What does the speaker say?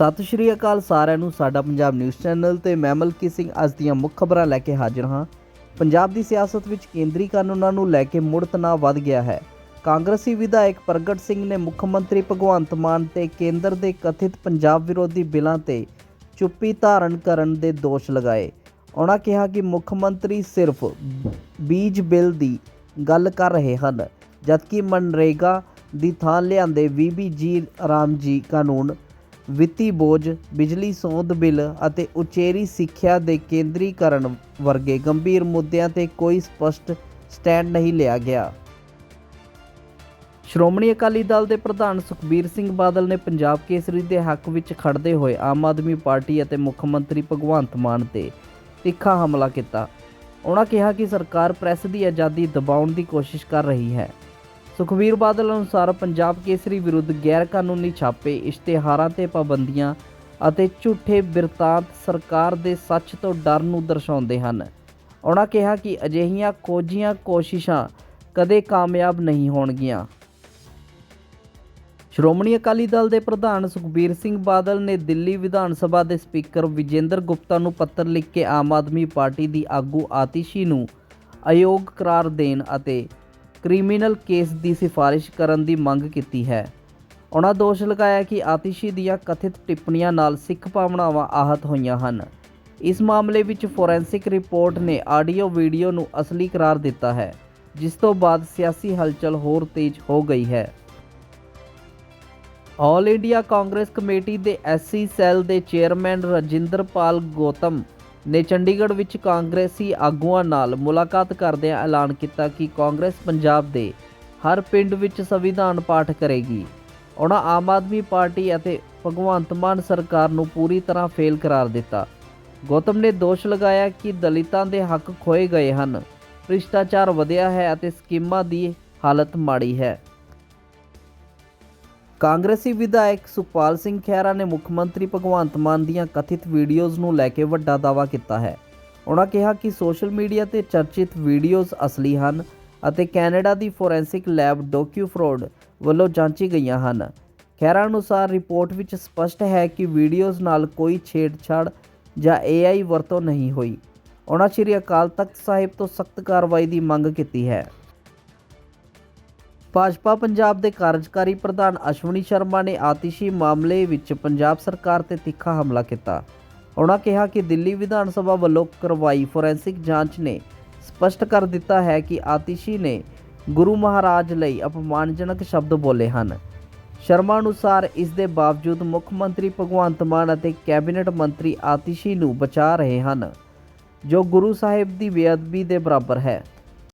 ਸਤਿ ਸ਼੍ਰੀ ਅਕਾਲ ਸਾਰਿਆਂ ਨੂੰ, ਸਾਡਾ ਪੰਜਾਬ ਨਿਊਜ਼ ਚੈਨਲ ਤੇ ਮੈਂ ਮਲਕੀ ਸਿੰਘ ਅੱਜ ਦੀਆਂ ਮੁੱਖ ਖਬਰਾਂ ਲੈ ਕੇ ਹਾਜ਼ਰ ਹਾਂ। ਪੰਜਾਬ ਦੀ ਸਿਆਸਤ ਵਿੱਚ ਕੇਂਦਰੀ ਕਾਨੂੰਨਾਂ ਨੂੰ ਲੈ ਕੇ ਮੁੜ ਤਣਾਅ ਵੱਧ ਗਿਆ ਹੈ। ਕਾਂਗਰਸੀ ਵਿਧਾਇਕ ਪ੍ਰਗਟ ਸਿੰਘ ਨੇ ਮੁੱਖ ਮੰਤਰੀ ਭਗਵੰਤ ਮਾਨ ਤੇ ਕੇਂਦਰ ਦੇ ਕਥਿਤ ਪੰਜਾਬ ਵਿਰੋਧੀ ਬਿੱਲਾਂ ਤੇ ਚੁੱਪੀ ਧਾਰਨ ਕਰਨ ਦੇ ਦੋਸ਼ ਲਗਾਏ। ਉਹਨਾਂ ਕਿਹਾ ਕਿ ਮੁੱਖ ਮੰਤਰੀ ਸਿਰਫ ਬੀਜ ਬਿੱਲ ਦੀ ਗੱਲ ਕਰ ਰਹੇ ਹਨ, ਜਦਕਿ ਮਨਰੇਗਾ ਦੀ ਥਾਂ ਲਿਆਂਦੇ ਵੀਬੀਜੀ ਰਾਮਜੀ ਕਾਨੂੰਨ ਵਿੱਤੀ ਬੋਝ, ਬਿਜਲੀ ਸੋਧ ਬਿੱਲ ਅਤੇ ਉਚੇਰੀ ਸਿੱਖਿਆ ਦੇ ਕੇਂਦਰੀਕਰਨ ਵਰਗੇ ਗੰਭੀਰ ਮੁੱਦਿਆਂ ਤੇ ਕੋਈ ਸਪਸ਼ਟ ਸਟੈਂਡ ਨਹੀਂ ਲਿਆ ਗਿਆ। ਸ਼੍ਰੋਮਣੀ ਅਕਾਲੀ ਦਲ ਦੇ ਪ੍ਰਧਾਨ ਸੁਖਬੀਰ ਸਿੰਘ ਬਾਦਲ ਨੇ ਪੰਜਾਬ ਕੇਸਰੀ ਦੇ ਹੱਕ ਵਿੱਚ ਖੜਦੇ ਹੋਏ ਆਮ ਆਦਮੀ ਪਾਰਟੀ ਅਤੇ ਮੁੱਖ ਮੰਤਰੀ ਭਗਵੰਤ ਮਾਨ ਤੇ ਤਿੱਖਾ ਹਮਲਾ ਕੀਤਾ। ਉਹਨਾਂ ਕਿਹਾ ਕਿ ਸਰਕਾਰ ਪ੍ਰੈਸ ਦੀ ਆਜ਼ਾਦੀ ਦਬਾਉਣ ਦੀ ਕੋਸ਼ਿਸ਼ ਕਰ ਰਹੀ ਹੈ। ਸੁਖਬੀਰ ਬਾਦਲ ਅਨੁਸਾਰ ਪੰਜਾਬ ਕੇਸਰੀ ਵਿਰੁੱਧ ਗੈਰ ਕਾਨੂੰਨੀ ਛਾਪੇ, ਇਸ਼ਤਿਹਾਰਾਂ ਤੇ ਪਾਬੰਦੀਆਂ ਅਤੇ ਝੂਠੇ ਬਿਰਤਾਂਤ ਸਰਕਾਰ ਦੇ ਸੱਚ ਤੋਂ ਡਰ ਨੂੰ ਦਰਸਾਉਂਦੇ ਹਨ। ਉਹਨਾਂ ਕਿਹਾ ਕਿ ਅਜਿਹੀਆਂ ਖੋਜੀਆਂ ਕੋਸ਼ਿਸ਼ਾਂ ਕਦੇ ਕਾਮਯਾਬ ਨਹੀਂ ਹੋਣਗੀਆਂ। ਸ਼੍ਰੋਮਣੀ ਅਕਾਲੀ ਦਲ ਦੇ ਪ੍ਰਧਾਨ ਸੁਖਬੀਰ ਸਿੰਘ ਬਾਦਲ ਨੇ ਦਿੱਲੀ ਵਿਧਾਨ ਸਭਾ ਦੇ ਸਪੀਕਰ ਵਿਜੇਂਦਰ ਗੁਪਤਾ ਨੂੰ ਪੱਤਰ ਲਿਖ ਕੇ ਆਮ ਆਦਮੀ ਪਾਰਟੀ ਦੀ ਆਗੂ ਆਤਿਸ਼ੀ ਨੂੰ ਅਯੋਗ ਕਰਾਰ ਦੇਣ ਅਤੇ ਕ੍ਰਿਮੀਨਲ ਕੇਸ ਦੀ ਸਿਫਾਰਿਸ਼ ਕਰਨ ਦੀ ਮੰਗ ਕੀਤੀ ਹੈ। ਉਹਨਾਂ ਦੋਸ਼ ਲਗਾਇਆ ਕਿ ਆਤਿਸ਼ੀ ਦੀਆਂ ਕਥਿਤ ਟਿੱਪਣੀਆਂ ਨਾਲ ਸਿੱਖ ਭਾਵਨਾਵਾਂ ਆਹਤ ਹੋਈਆਂ ਹਨ। ਇਸ ਮਾਮਲੇ ਵਿੱਚ ਫੋਰੈਂਸਿਕ ਰਿਪੋਰਟ ਨੇ ਆਡੀਓ ਵੀਡੀਓ ਨੂੰ ਅਸਲੀ ਕਰਾਰ ਦਿੱਤਾ ਹੈ, ਜਿਸ ਤੋਂ ਬਾਅਦ ਸਿਆਸੀ ਹਲਚਲ ਹੋਰ ਤੇਜ਼ ਹੋ ਗਈ ਹੈ। ਆਲ ਇੰਡੀਆ ਕਾਂਗਰਸ ਕਮੇਟੀ ਦੇ ਐਸਸੀ ਸੈੱਲ ਦੇ ਚੇਅਰਮੈਨ ਰਜਿੰਦਰਪਾਲ ਗੌਤਮ ਨੇ ਚੰਡੀਗੜ੍ਹ ਵਿੱਚ ਕਾਂਗਰਸੀ ਆਗੂਆਂ ਨਾਲ ਮੁਲਾਕਾਤ ਕਰਦਿਆਂ ਐਲਾਨ ਕੀਤਾ ਕਿ ਕਾਂਗਰਸ ਪੰਜਾਬ ਦੇ ਹਰ ਪਿੰਡ ਵਿੱਚ ਸੰਵਿਧਾਨ ਪਾਠ ਕਰੇਗੀ। ਉਹਨਾਂ ਆਮ ਆਦਮੀ ਪਾਰਟੀ ਅਤੇ ਭਗਵੰਤ ਮਾਨ ਸਰਕਾਰ ਨੂੰ ਪੂਰੀ ਤਰ੍ਹਾਂ ਫੇਲ ਕਰਾਰ ਦਿੱਤਾ। ਗੌਤਮ ਨੇ ਦੋਸ਼ ਲਗਾਇਆ ਕਿ ਦਲਿਤਾਂ ਦੇ ਹੱਕ ਖੋਏ ਗਏ ਹਨ। ਭ੍ਰਿਸ਼ਟਾਚਾਰ ਵਧਿਆ ਹੈ ਅਤੇ ਸਕੀਮਾਂ ਦੀ ਹਾਲਤ ਮਾੜੀ ਹੈ। ਕਾਂਗਰਸੀ ਵਿਧਾਇਕ ਸੁਖਪਾਲ ਸਿੰਘ ਖਹਿਰਾ ਨੇ ਮੁੱਖ ਮੰਤਰੀ ਭਗਵੰਤ ਮਾਨ ਦੀਆਂ ਕਥਿਤ ਵੀਡੀਓਜ਼ ਨੂੰ ਲੈ ਕੇ ਵੱਡਾ ਦਾਅਵਾ ਕੀਤਾ ਹੈ। ਉਹਨਾਂ ਕਿਹਾ ਕਿ ਸੋਸ਼ਲ ਮੀਡੀਆ ਤੇ ਚਰਚਿਤ ਵੀਡੀਓਜ਼ ਅਸਲੀ ਹਨ ਅਤੇ ਕੈਨੇਡਾ ਦੀ ਫੋਰੈਂਸਿਕ ਲੈਬ ਡੋਕਿਊ ਫਰੋਡ ਵੱਲੋਂ ਜਾਂਚੀ ਗਈਆਂ ਹਨ। ਖਹਿਰਾ ਅਨੁਸਾਰ ਰਿਪੋਰਟ ਵਿੱਚ ਸਪਸ਼ਟ ਹੈ ਕਿ ਵੀਡੀਓਜ਼ ਨਾਲ ਕੋਈ ਛੇੜਛਾੜ ਜਾਂ AI ਵਰਤੋਂ ਨਹੀਂ ਹੋਈ। ਉਹਨਾਂ ਸ਼੍ਰੀ ਅਕਾਲ ਤਖਤ ਸਾਹਿਬ ਤੋਂ ਸਖਤ ਕਾਰਵਾਈ ਦੀ ਮੰਗ ਕੀਤੀ ਹੈ। ਭਾਜਪਾ ਪੰਜਾਬ ਦੇ ਕਾਰਜਕਾਰੀ ਪ੍ਰਧਾਨ ਅਸ਼ਵਨੀ ਸ਼ਰਮਾ ਨੇ ਆਤਿਸ਼ੀ ਮਾਮਲੇ ਵਿੱਚ ਪੰਜਾਬ ਸਰਕਾਰ ਤੇ ਤਿੱਖਾ ਹਮਲਾ ਕੀਤਾ। ਉਹਨਾਂ ਕਿਹਾ ਕਿ ਦਿੱਲੀ ਵਿਧਾਨ ਸਭਾ ਵੱਲੋਂ ਕਰਵਾਈ ਫੋਰੈਂਸਿਕ ਜਾਂਚ ਨੇ ਸਪਸ਼ਟ ਕਰ ਦਿੱਤਾ ਹੈ ਕਿ ਆਤਿਸ਼ੀ ਨੇ ਗੁਰੂ ਮਹਾਰਾਜ ਲਈ ਅਪਮਾਨਜਨਕ ਸ਼ਬਦ ਬੋਲੇ ਹਨ। ਸ਼ਰਮਾ ਅਨੁਸਾਰ ਇਸ ਦੇ ਬਾਵਜੂਦ ਮੁੱਖ ਮੰਤਰੀ ਭਗਵੰਤ ਮਾਨ ਅਤੇ ਕੈਬਨਿਟ ਮੰਤਰੀ ਆਤਿਸ਼ੀ ਨੂੰ ਬਚਾ ਰਹੇ ਹਨ, ਜੋ ਗੁਰੂ ਸਾਹਿਬ ਦੀ ਬੇਅਦਬੀ ਦੇ ਬਰਾਬਰ ਹੈ।